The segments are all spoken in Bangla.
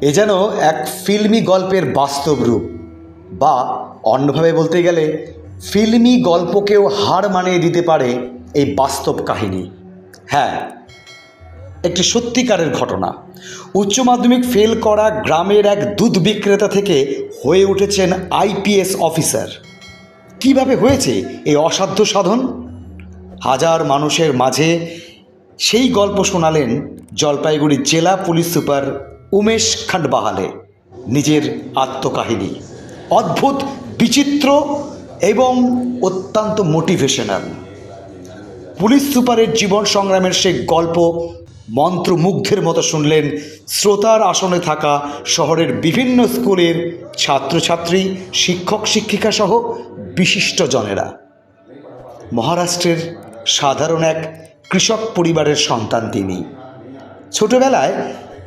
এ যেন এক ফিল্মি গল্পের বাস্তব রূপ। বা অন্যভাবে বলতে গেলে, ফিল্মি গল্পকেও হার মানিয়ে দিতে পারে এই বাস্তব কাহিনী। হ্যাঁ একটি সত্যিকারের ঘটনা। উচ্চ মাধ্যমিক ফেল করা গ্রামের এক দুধ বিক্রেতা থেকে হয়ে উঠেছেন আইপিএস অফিসার। কীভাবে হয়েছে এই অসাধ্য সাধন? হাজার মানুষের মাঝে সেই গল্প শোনালেন জলপাইগুড়ি জেলা পুলিশ সুপার উমেশ খান্ডবাহালে নিজের আত্মকাহিনী। অদ্ভুত, বিচিত্র এবং অত্যন্ত মোটিভেশনাল। পুলিশ সুপারের জীবন সংগ্রামের সেই গল্প মন্ত্রমুগ্ধের মতো শুনলেন শ্রোতার আসনে থাকা শহরের বিভিন্ন স্কুলের ছাত্রছাত্রী, শিক্ষক, শিক্ষিকা সহ বিশিষ্টজনেরা মহারাষ্ট্রের সাধারণ এক কৃষক পরিবারের সন্তান তিনি। ছোটবেলায়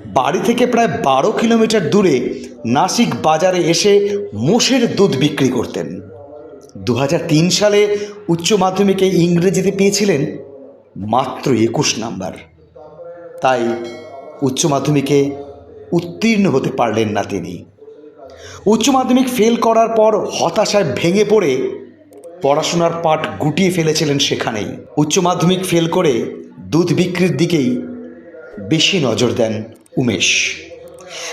বাড়ি থেকে প্রায় বারো কিলোমিটার দূরে নাসিক বাজারে এসে মোষের দুধ বিক্রি করতেন। দু হাজার তিন সালে উচ্চ মাধ্যমিকে ইংরেজিতে পেয়েছিলেন মাত্র একুশ নাম্বার। তাই উচ্চ মাধ্যমিকে উত্তীর্ণ হতে পারলেন না তিনি। উচ্চ মাধ্যমিক ফেল করার পর হতাশায় ভেঙে পড়ে পড়াশোনার পাঠ গুটিয়ে ফেলেছিলেন সেখানেই। উচ্চ মাধ্যমিক ফেল করে দুধ বিক্রির দিকেই বেশি নজর দেন উমেশ।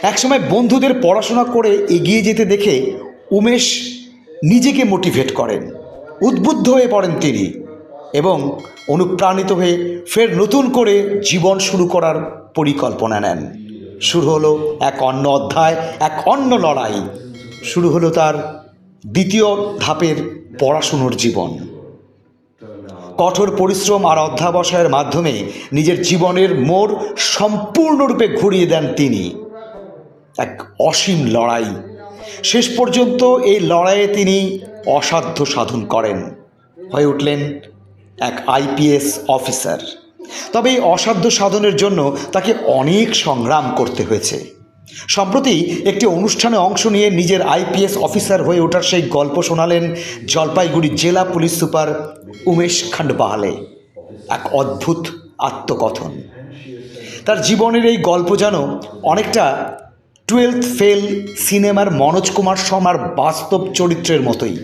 একসময় বন্ধুদের পড়াশোনা করে এগিয়ে যেতে দেখে উমেশ নিজেকে মোটিভেট করেন। উদ্বুদ্ধ হয়ে পড়েন তিনি এবং অনুপ্রাণিত হয়ে ফের নতুন করে জীবন শুরু করার পরিকল্পনা নেন। শুরু হলো এক অন্য অধ্যায়, এক অন্য লড়াই। শুরু হলো তার দ্বিতীয় ধাপের পড়াশুনোর জীবন। কঠোর পরিশ্রম আর অধ্যাবসায়ের মাধ্যমে নিজের জীবনের মোড় সম্পূর্ণরূপে ঘুরিয়ে দেন তিনি। এক অসীম লড়াই। শেষ পর্যন্ত এই লড়াইয়ে তিনি অসাধ্য সাধন করেন। হয়ে উঠলেন এক আইপিএস অফিসার। তবে এই অসাধ্য সাধনের জন্য তাকে অনেক সংগ্রাম করতে হয়েছে। সম্প্রতি একটি অনুষ্ঠানে অংশ নিয়ে নিজের আইপিএস অফিসার হয়ে ওঠার সেই গল্প শোনালেন জলপাইগুড়ি জেলা পুলিশ সুপার উমেশ খান্ডবাহালে এক অদ্ভুত আত্মকথন। তার জীবনের এই গল্প যেন অনেকটা টুয়েলথ ফেল সিনেমার মনোজ কুমার শর্মার বাস্তব চরিত্রের মতোই।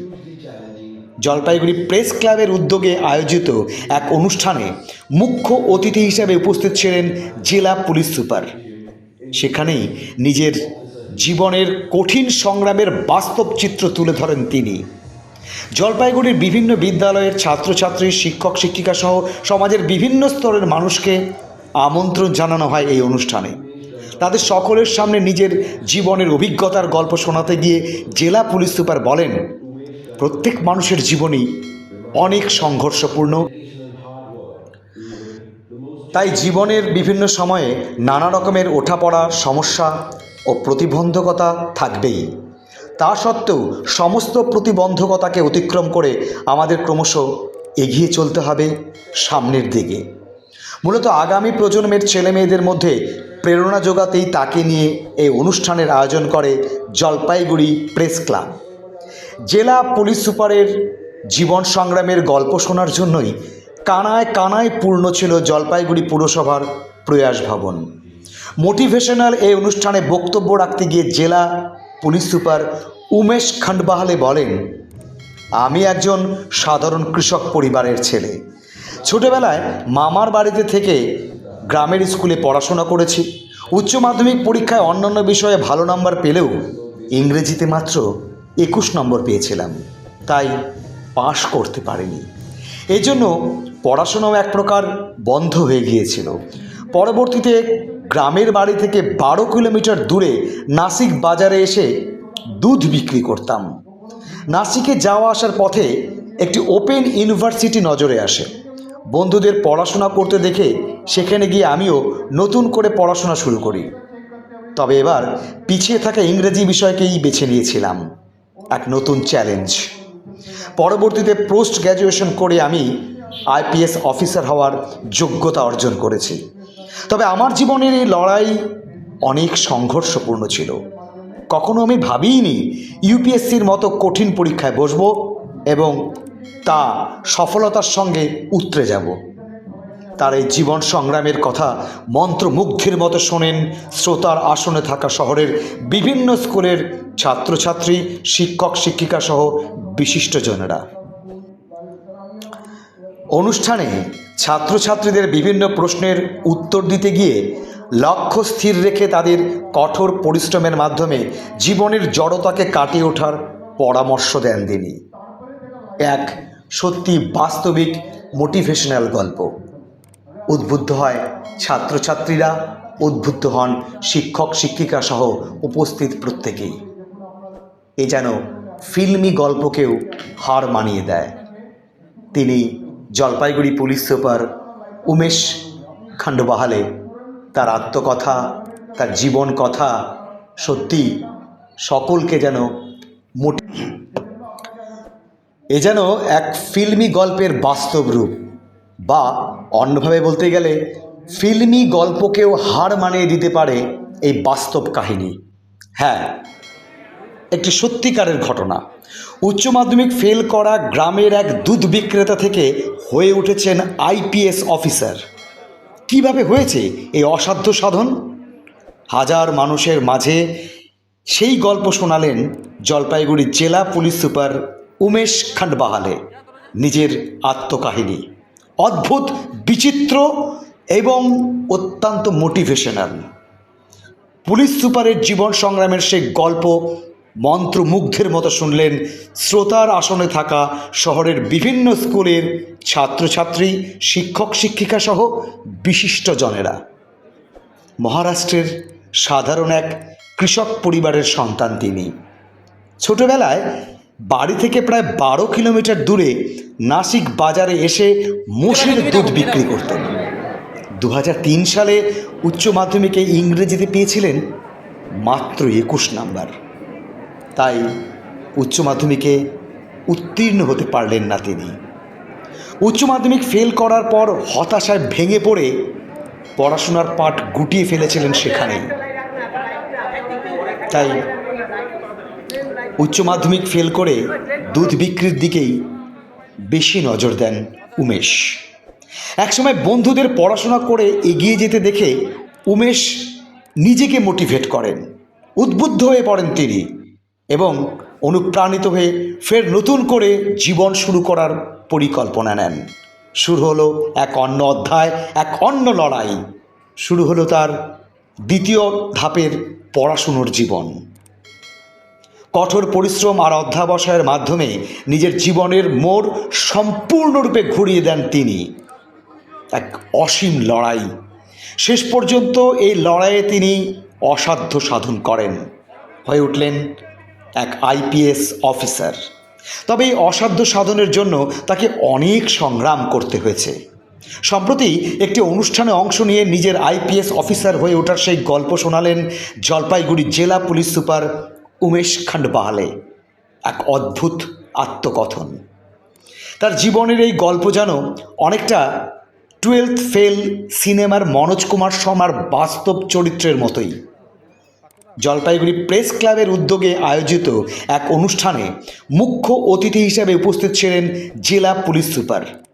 জলপাইগুড়ি প্রেস ক্লাবের উদ্যোগে আয়োজিত এক অনুষ্ঠানে মুখ্য অতিথি হিসেবে উপস্থিত ছিলেন জেলা পুলিশ সুপার। সেখানেই নিজের জীবনের কঠিন সংগ্রামের বাস্তব চিত্র তুলে ধরেন তিনি। জলপাইগুড়ির বিভিন্ন বিদ্যালয়ের ছাত্রছাত্রী, শিক্ষক, শিক্ষিকা সহ সমাজের বিভিন্ন স্তরের মানুষকে আমন্ত্রণ জানানো হয় এই অনুষ্ঠানে। তাদের সকলের সামনে নিজের জীবনের অভিজ্ঞতার গল্প শোনাতে গিয়ে জেলা পুলিশ সুপার বলেন, প্রত্যেক মানুষের জীবনই অনেক সংঘর্ষপূর্ণ। তাই জীবনের বিভিন্ন সময়ে নানা রকমের ওঠাপড়া, সমস্যা ও প্রতিবন্ধকতা থাকবেই। তা সত্ত্বেও সমস্ত প্রতিবন্ধকতাকে অতিক্রম করে আমাদের ক্রমশ এগিয়ে চলতে হবে সামনের দিকে। মূলত আগামী প্রজন্মের ছেলে মেয়েদের মধ্যে প্রেরণা যোগাতেই তাকে নিয়ে এই অনুষ্ঠানের আয়োজন করে জলপাইগুড়ি প্রেস ক্লাব। জেলা পুলিশ সুপারের জীবন সংগ্রামের গল্প শোনার জন্যই কানায় কানায় পূর্ণ ছিল জলপাইগুড়ি পুরসভার প্রয়াস ভবন। মোটিভেশনাল এই অনুষ্ঠানে বক্তব্য রাখতে গিয়ে জেলা পুলিশ সুপার উমেশ খান্ডবাহালে বলেন, আমি একজন সাধারণ কৃষক পরিবারের ছেলে। ছোটবেলায় মামার বাড়িতে থেকে গ্রামের স্কুলে পড়াশোনা করেছি। উচ্চ মাধ্যমিক পরীক্ষায় অন্যান্য বিষয়ে ভালো নম্বর পেলেও ইংরেজিতে মাত্র একুশ নম্বর পেয়েছিলাম। তাই পাশ করতে পারিনি। এজন্য পড়াশোনাও এক প্রকার বন্ধ হয়ে গিয়েছিল। পরবর্তীতে গ্রামের বাড়ি থেকে বারো কিলোমিটার দূরে নাসিক বাজারে এসে দুধ বিক্রি করতাম। নাসিকে যাওয়া আসার পথে একটি ওপেন ইউনিভার্সিটি নজরে আসে। বন্ধুদের পড়াশোনা করতে দেখে সেখানে গিয়ে আমিও নতুন করে পড়াশোনা শুরু করি। তবে এবার পিছিয়ে থাকা ইংরেজি বিষয়কেই বেছে নিয়েছিলাম। এক নতুন চ্যালেঞ্জ। পরবর্তীতে পোস্ট গ্র্যাজুয়েশন করে আমি আইপিএস অফিসার হওয়ার যোগ্যতা অর্জন করেছি। তবে আমার জীবনের এই লড়াই অনেক সংঘর্ষপূর্ণ ছিল। কখনো আমি ভাবিইনি ইউপিএসসির মতো কঠিন পরীক্ষায় বসবো এবং তা সফলতার সঙ্গে উতরে যাব। তার এই জীবন সংগ্রামের কথা মন্ত্রমুগ্ধের মতো শোনেন শ্রোতার আসনে থাকা শহরের বিভিন্ন স্কুলের ছাত্রছাত্রী, শিক্ষক শিক্ষিকা সহ বিশিষ্টজনেরা। অনুষ্ঠানে ছাত্রছাত্রীদের বিভিন্ন প্রশ্নের উত্তর দিতে গিয়ে লক্ষ্য স্থির রেখে তাদের কঠোর পরিশ্রমের মাধ্যমে জীবনের জড়তাকে কাটিয়ে ওঠার পরামর্শ দেন তিনি। এক, সত্যি বাস্তবিক মোটিভেশনাল গল্প। উদ্বুদ্ধ হয় ছাত্রছাত্রীরা, উদ্বুদ্ধ হন শিক্ষক, শিক্ষিকা সহ উপস্থিত প্রত্যেকেই। এ যেন ফিল্মি গল্পকেও হার মানিয়ে দেয়। তিনি জলপাইগুড়ি পুলিশ সুপার উমেশ খান্ডবাহালে তার আত্মকথা, তার জীবন কথা, সত্যি সকলকে যেন মোট এ যেন এক ফিল্মি গল্পের বাস্তব রূপ। বা অন্যভাবে বলতে গেলে, ফিল্মি গল্পকেও হার মানিয়ে দিতে পারে এই বাস্তব কাহিনী। হ্যাঁ একটি সত্যিকারের ঘটনা। উচ্চ মাধ্যমিক ফেল করা গ্রামের এক দুধ বিক্রেতা থেকে হয়ে উঠেছেন আইপিএস অফিসার। কীভাবে হয়েছে এই অসাধ্য সাধন? হাজার মানুষের মাঝে সেই গল্প শোনালেন জলপাইগুড়ি জেলা পুলিশ সুপার উমেশ খান্ডবাহালে নিজের আত্মকাহিনী। অদ্ভুত, বিচিত্র এবং অত্যন্ত মোটিভেশনাল পুলিশ সুপারের জীবন সংগ্রামের সেই গল্প মন্ত্রমুগ্ধের মতো শুনলেন শ্রোতার আসনে থাকা শহরের বিভিন্ন স্কুলের ছাত্রছাত্রী, শিক্ষক, শিক্ষিকা সহ বিশিষ্টজনেরা মহারাষ্ট্রের সাধারণ এক কৃষক পরিবারের সন্তান তিনি। ছোটবেলায় বাড়ি থেকে প্রায় বারো কিলোমিটার দূরে নাসিক বাজারে এসে মোষের দুধ বিক্রি করতেন। দু হাজার তিন সালে উচ্চ মাধ্যমিকে ইংরেজিতে পেয়েছিলেন মাত্র একুশ নাম্বার। তাই উচ্চ মাধ্যমিকে উত্তীর্ণ হতে পারলেন না তিনি। উচ্চ মাধ্যমিক ফেল করার পর হতাশায় ভেঙে পড়ে পড়াশোনার পাঠ গুটিয়ে ফেলেছিলেন সেখানেই। তাই উচ্চ মাধ্যমিক ফেল করে দুধ বিক্রির দিকেই বেশি নজর দেন উমেশ। একসময় বন্ধুদের পড়াশোনা করে এগিয়ে যেতে দেখে উমেশ নিজেকে মোটিভেট করেন। উদ্বুদ্ধ হয়ে পড়েন তিনি। এবং অনুপ্রাণিত হয়ে ফের নতুন করে জীবন শুরু করার পরিকল্পনা নেন। শুরু হলো এক অন্য অধ্যায়, এক অন্য লড়াই। শুরু হলো তার দ্বিতীয় ধাপের পড়াশুনোর জীবন। কঠোর পরিশ্রম আর অধ্যাবসায়ের মাধ্যমে নিজের জীবনের মোড় সম্পূর্ণরূপে ঘুরিয়ে দেন তিনি। এক অসীম লড়াই। শেষ পর্যন্ত এই লড়াইয়ে তিনি অসাধ্য সাধন করেন। হয়ে উঠলেন এক আইপিএস অফিসার। তবে এই অসাধ্য সাধনের জন্য তাকে অনেক সংগ্রাম করতে হয়েছে। সম্প্রতি একটি অনুষ্ঠানে অংশ নিয়ে নিজের আইপিএস অফিসার হয়ে ওঠার সেই গল্প শোনালেন জলপাইগুড়ি জেলা পুলিশ সুপার উমেশ খান্ডবাহালে এক অদ্ভুত আত্মকথন। তার জীবনের এই গল্প যেন অনেকটা টুয়েলথ ফেল সিনেমার মনোজ কুমার শর্মার বাস্তব চরিত্রের মতোই। জলপাইগুড়ি প্রেস ক্লাবের উদ্যোগে আয়োজিত এক অনুষ্ঠানে মুখ্য অতিথি হিসেবে উপস্থিত ছিলেন জেলা পুলিশ সুপার।